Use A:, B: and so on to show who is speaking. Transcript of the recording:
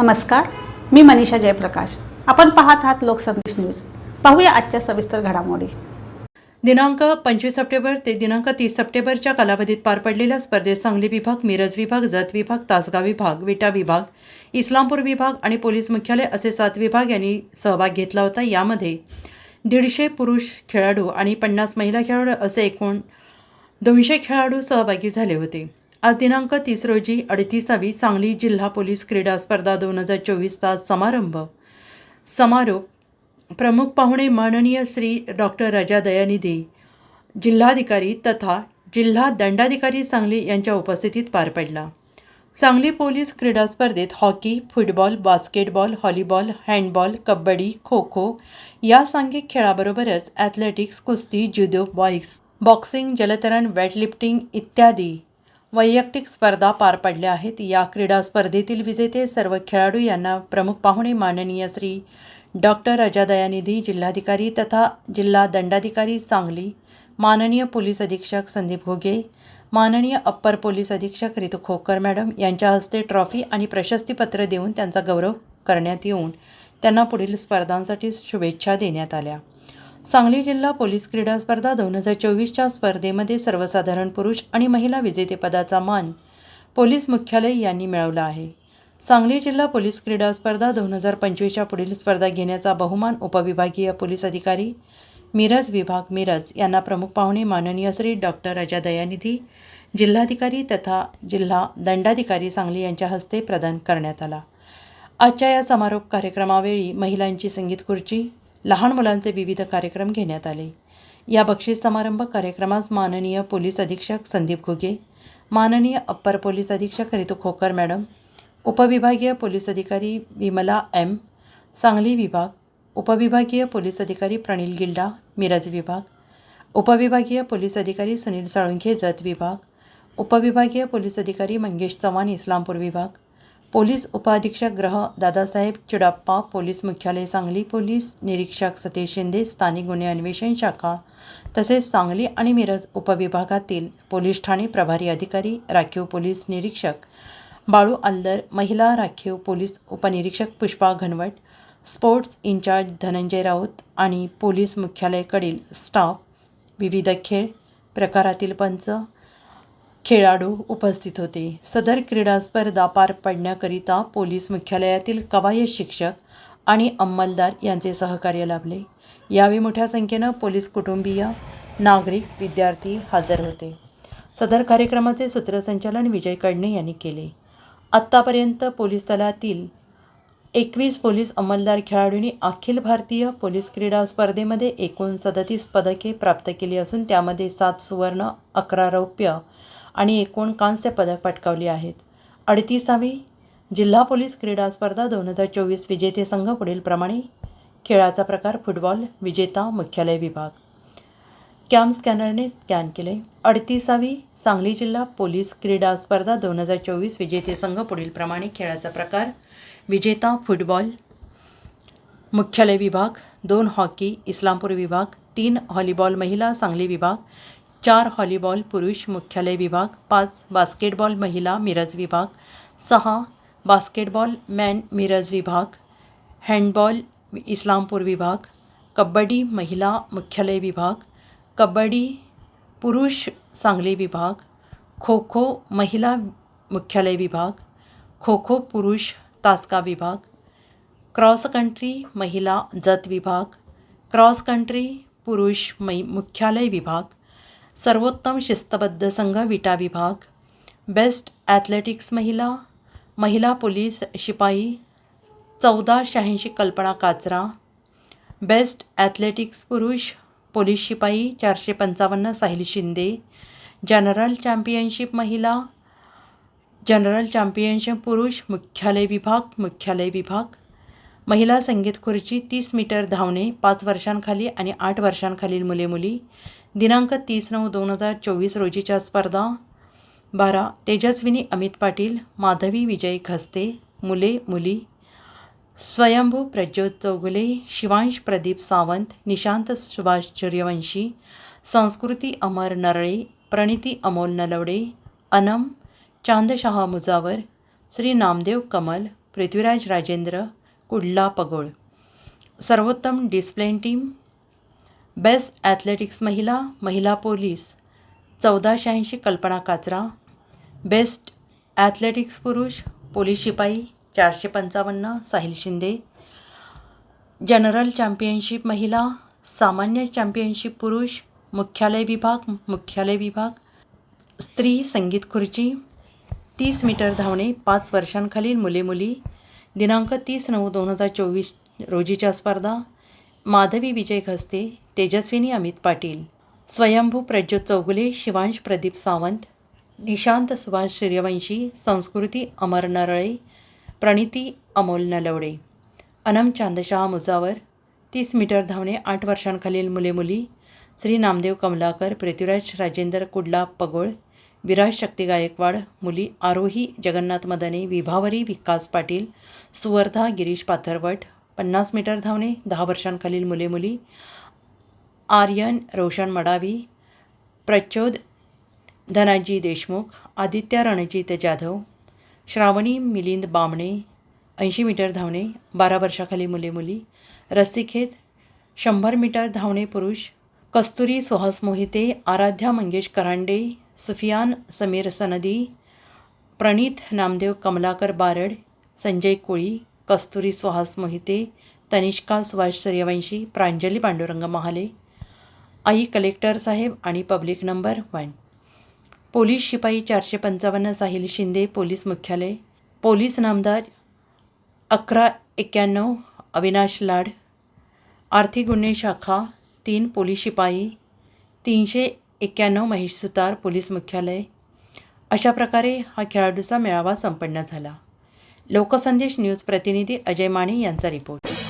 A: नमस्कार मी मनीषा जयप्रकाश. आपण पाहत आहात लोकसंदेश न्यूज. पाहूया आजच्या सविस्तर घडामोडी.
B: दिनांक पंचवीस सप्टेंबर ते दिनांक तीस सप्टेंबरच्या कालावधीत पार पडलेल्या स्पर्धेत सांगली विभाग मिरज विभाग जत विभाग तासगाव विभाग विटा विभाग इस्लामपूर विभाग आणि पोलीस मुख्यालय असे सात विभाग यांनी सहभाग घेतला होता. यामध्ये दीडशे पुरुष खेळाडू आणि पन्नास महिला खेळाडू असे एकूण दोनशे खेळाडू सहभागी झाले होते. आज दिनांक तीस रोजी अडतीसावी सांगली जिल्हा पोलीस क्रीडा स्पर्धा दोन हजार चोवीसचा समारंभ. समारोप प्रमुख पाहुणे माननीय श्री डॉक्टर रजा दयानिधी जिल्हाधिकारी तथा जिल्हा दंडाधिकारी सांगली यांच्या उपस्थितीत पार पडला. सांगली पोलीस क्रीडा स्पर्धेत hockey football basketball volleyball handball kabaddi kho kho या सांघिक खेळाबरोबरच ॲथलेटिक्स कुस्ती जुदो बॉईक्स बॉक्सिंग जलतरण वेटलिफ्टिंग इत्यादी वैयक्तिक स्पर्धा पार पडल्या आहेत. या क्रीडा स्पर्धेतील विजेते सर्व खेळाडू यांना प्रमुख पाहुणे माननीय श्री डॉक्टर अजादयानिधी जिल्हाधिकारी तथा जिल्हा दंडाधिकारी सांगली माननीय पोलीस अधीक्षक संदीप घोगे माननीय अप्पर पोलीस अधीक्षक रितू खोकर मॅडम यांच्या हस्ते ट्रॉफी आणि प्रशस्तीपत्र देऊन त्यांचा गौरव करण्यात येऊन त्यांना पुढील स्पर्धांसाठी शुभेच्छा देण्यात आल्या. सांगली जिल्हा पोलीस क्रीडा स्पर्धा दोन हजार चोवीसच्या स्पर्धेमध्ये सर्वसाधारण पुरुष आणि महिला विजेतेपदाचा मान पोलीस मुख्यालय यांनी मिळवला आहे. सांगली जिल्हा पोलीस क्रीडा स्पर्धा दोन हजार पंचवीसच्या पुढील स्पर्धा घेण्याचा बहुमान उपविभागीय पोलीस अधिकारी मिरज विभाग मिरज यांना प्रमुख पाहुणे माननीय श्री डॉक्टर अजा दयानिधी जिल्हाधिकारी तथा जिल्हा दंडाधिकारी सांगली यांच्या हस्ते प्रदान करण्यात आला. आजच्या या समारोप कार्यक्रमावेळी महिलांची संगीत खुर्ची लहान मुलांचे विविध कार्यक्रम घेण्यात आले. या बक्षीस समारंभ कार्यक्रमास माननीय पोलीस अधीक्षक संदीप घुगे माननीय अप्पर पोलीस अधीक्षक रितू खोकर मॅडम उपविभागीय पोलीस अधिकारी विमला एम सांगली विभाग उपविभागीय पोलीस अधिकारी प्रणील गिल्डा मिरज विभाग उपविभागीय पोलीस अधिकारी सुनील साळुंखे जत विभाग उपविभागीय पोलीस अधिकारी मंगेश चव्हाण इस्लामपूर विभाग पोलीस उपाधीक्षक ग्रह दादासाहेब चिडाप्पा पोलीस मुख्यालय सांगली पोलीस निरीक्षक सतीश शिंदे स्थानिक गुन्हे अन्वेषण शाखा तसेच सांगली आणि मिरज उपविभागातील पोलीस ठाणे प्रभारी अधिकारी राखीव पोलीस निरीक्षक बाळू अल्लर महिला राखीव पोलीस उपनिरीक्षक पुष्पा घनवट स्पोर्ट्स इन्चार्ज धनंजय राऊत आणि पोलीस मुख्यालयाकडील स्टाफ विविध खेळ प्रकारातील पंच खेळाडू उपस्थित होते. सदर क्रीडा स्पर्धा पार पडण्याकरिता पोलीस मुख्यालयातील कवायत शिक्षक आणि अंमलदार यांचे सहकार्य लाभले. यावेळी मोठ्या संख्येनं पोलीस कुटुंबीय नागरिक विद्यार्थी हजर होते. सदर कार्यक्रमाचे सूत्रसंचालन विजय कडणे यांनी केले. आत्तापर्यंत पोलीस दलातील एकवीस पोलीस अंमलदार खेळाडूंनी अखिल भारतीय पोलीस क्रीडा स्पर्धेमध्ये एकूण सदतीस पदके प्राप्त केली असून त्यामध्ये सात सुवर्ण अकरा रौप्य आणि एकूण कांस्य पदक पटकावली आहेत. अडतीसावी जिल्हा पोलीस क्रीडा स्पर्धा दोन हजार चोवीस विजेते संघ पुढीलप्रमाणे खेळाचा प्रकार फुटबॉल विजेता मुख्यालय विभाग. कॅम स्कॅनरने स्कॅन केले. अडतीसावी सांगली जिल्हा पोलीस क्रीडा स्पर्धा दोन हजार चोवीस विजेते संघ पुढीलप्रमाणे खेळाचा प्रकार. विजेता फुटबॉल मुख्यालय विभाग दोन हॉकी इस्लामपूर विभाग तीन व्हॉलीबॉल महिला सांगली विभाग चार हॉलीबॉल पुरुष मुख्यालय विभाग, पाच बास्केटबॉल महिला मिरज विभाग, सहा बास्केटबॉल मॅन मिरज विभाग, हँडबॉल इस्लामपूर विभाग, कबड्डी महिला मुख्यालय विभाग, कबड्डी पुरुष सांगली विभाग खो खो महिला मुख्यालय विभाग खो खो पुरुष तासका विभाग, क्रॉस कंट्री महिला जत विभाग, क्रॉस कंट्री पुरुष मै मुख्यालय विभाग सर्वोत्तम शिस्तबद्ध संघ विटा विभाग बेस्ट ॲथलेटिक्स महिला महिला पोलीस शिपाई चौदा शहाऐंशी कल्पना काचरा बेस्ट ॲथलेटिक्स पुरुष पोलीस शिपाई चारशे पंचावन्न साहिल शिंदे जनरल चॅम्पियनशिप महिला जनरल चॅम्पियनशिप पुरुष मुख्यालय विभाग मुख्यालय विभाग महिला संगीत खुर्ची तीस मीटर धावणे पाच वर्षांखाली आणि आठ वर्षांखालील मुले मुली दिनांक तीस नऊ दोन हजार चोवीस रोजीच्या स्पर्धा. बारा. तेजस्विनी अमित पाटील माधवी विजय खस्ते मुले मुली स्वयंभू प्रज्योत चौगुले शिवांश प्रदीप सावंत निशांत सुभाष सूर्यवंशी संस्कृती अमर नरळे प्रणिती अमोल नलवडे अनम चांदशहा मुजावर श्री नामदेव कमल पृथ्वीराज राजेंद्र कुडला पगोळ. सर्वोत्तम डिस्प्लेन टीम बेस्ट ॲथलेटिक्स महिला महिला पोलीस चौदाशेऐंशी कल्पना काचरा बेस्ट ॲथलेटिक्स पुरुष पोलीस शिपाई चारशे पंचावन्न साहिल शिंदे जनरल चॅम्पियनशिप महिला सामान्य चॅम्पियनशिप पुरुष मुख्यालय विभाग मुख्यालय विभाग स्त्री संगीत खुर्ची तीस मीटर धावणे पाच वर्षांखालील मुले मुली दिनांक तीस नऊ दोन हजार चोवीस रोजीच्या स्पर्धा माधवी विजय घस्ते तेजस्विनी अमित पाटील स्वयंभू प्रज्योत चौगुले शिवांश प्रदीप सावंत निशांत सुभाष सूर्यवंशी संस्कृती अमर नरळे प्रणिती अमोल नलवडे अनम चांदशाह मुजावर तीस मीटर धावणे आठ वर्षांखालील मुले मुली श्री नामदेव कमलाकर पृथ्वीराज राजेंद्र कुडला पगोळ विराज शक्ती गायकवाड मुली आरोही जगन्नाथ मदने विभावरी विकास पाटील सुवर्धा गिरीश पाथरवट पन्नास मीटर धावणे दहा वर्षांखालील मुले मुली आर्यन रोशन मडावी प्रचोद धनाजी देशमुख आदित्य रणजित जाधव श्रावणी मिलिंद बामणे ऐंशी मीटर धावणे बारा वर्षाखाली मुले मुली रस्सीखेच शंभर मीटर धावणे पुरुष कस्तुरी सुहास मोहिते आराध्या मंगेश करांडे सुफियान समीर सनदी प्रणीत नामदेव कमलाकर बारड संजय कोळी कस्तुरी सुहास मोहिते तनिष्का सुभाष सूर्यवंशी प्रांजली पांडुरंग महाले आई कलेक्टर साहेब आणि पब्लिक नंबर वन. पोलीस शिपाई चारशे पंचावन्न साहिल शिंदे पोलीस मुख्यालय. पोलीस नामदार अकरा एक्क्याण्णव अविनाश लाड. आर्थिक गुन्हे शाखा तीन पोलीस शिपाई. तीनशे एक्क्याण्णव महेश सुतार पोलीस मुख्यालय. अशा प्रकारे हा खेळाडूचा मेळावा संपन्न झाला. लोकसंदेश न्यूज प्रतिनिधी अजय माने यांचा रिपोर्ट.